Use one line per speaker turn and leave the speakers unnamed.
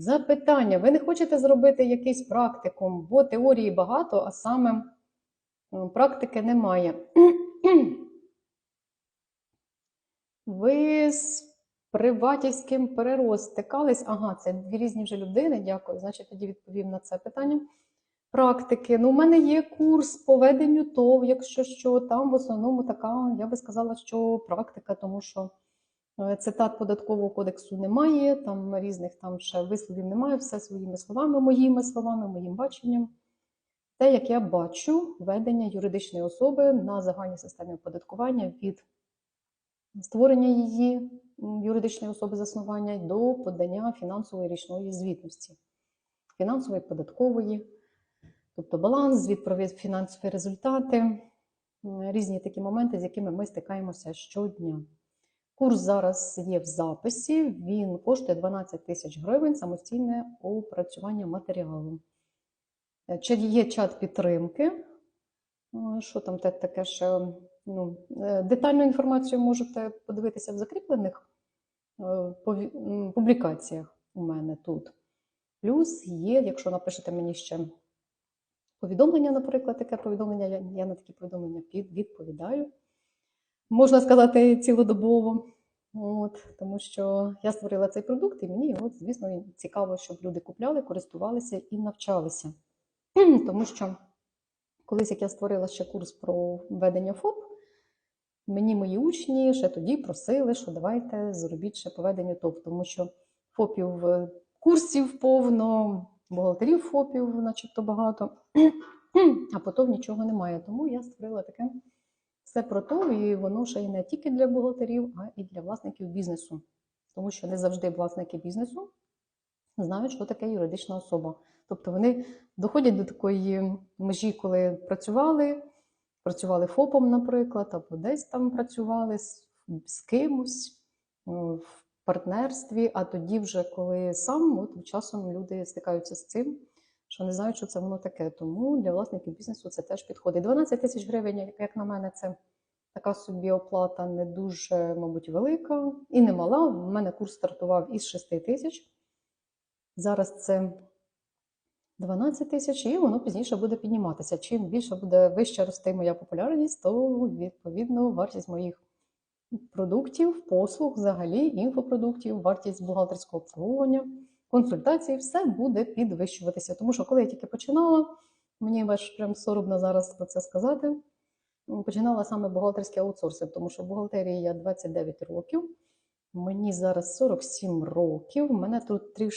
Запитання. Ви не хочете зробити якийсь практикум, бо теорії багато, а саме практики немає. Ви з приватівським перерост стикались? Ага, це дві різні вже людини. Дякую. Значить, тоді відповів на це питання. Практики. Ну, у мене є курс по веденню ТОВ, якщо що, там в основному така, я би сказала, що практика, тому що цитат податкового кодексу немає, там різних там ще висловів немає, все своїми словами, моїми словами, моїм баченням. Те, як я бачу ведення юридичної особи на загальній системі оподаткування від створення її юридичної особи заснування до подання фінансової річної звітності, фінансової, податкової, тобто баланс, звіт про фінансові результати, різні такі моменти, з якими ми стикаємося щодня. Курс зараз є в записі, він коштує 12 тисяч гривень, самостійне опрацювання матеріалу. Е, Чи є чат підтримки? Е, Що там таке ще? Ну, е, детальну інформацію можете подивитися в закріплених е, публікаціях у мене тут. Плюс є, якщо напишете мені ще повідомлення, наприклад, таке повідомлення, я на такі повідомлення відповідаю. Можна сказати, цілодобово. От, тому що я створила цей продукт, і мені його, звісно, цікаво, щоб люди купляли, користувалися і навчалися. Тому що колись, як я створила ще курс про ведення ФОП, мені мої учні ще тоді просили, що давайте зробіть ще по веденню ТОВ, тому що ФОПів е, курсів повно, бухгалтерів ФОПів, начебто багато, а потім нічого немає. Тому я створила таке все про ТОВ, і воно ще й не тільки для бухгалтерів, а і для власників бізнесу. Тому що не завжди власники бізнесу знають, що таке юридична особа. Тобто вони доходять до такої межі, коли працювали, працювали ФОПом, наприклад, або десь там працювали з, з кимось е, в партнерстві. А тоді, вже коли сам, от часом люди стикаються з цим, що не знають, що це воно таке. Тому для власників бізнесу це теж підходить. 12 тисяч гривень, як- на мене, це така собі оплата не дуже, мабуть, велика і не мала. У мене курс стартував із 6 тисяч. Зараз це 12 тисяч, і воно пізніше буде підніматися. Чим більше буде вище рости моя популярність, то відповідно вартість моїх продуктів, послуг, взагалі інфопродуктів, вартість бухгалтерського обслуговування, консультацій, все буде підвищуватися. Тому що коли я тільки починала, мені аж прям соромно зараз про це сказати. Починала саме бухгалтерський аутсорсинг, тому що в бухгалтерії я 29 років. Мені зараз 47 років. Мене тут трішки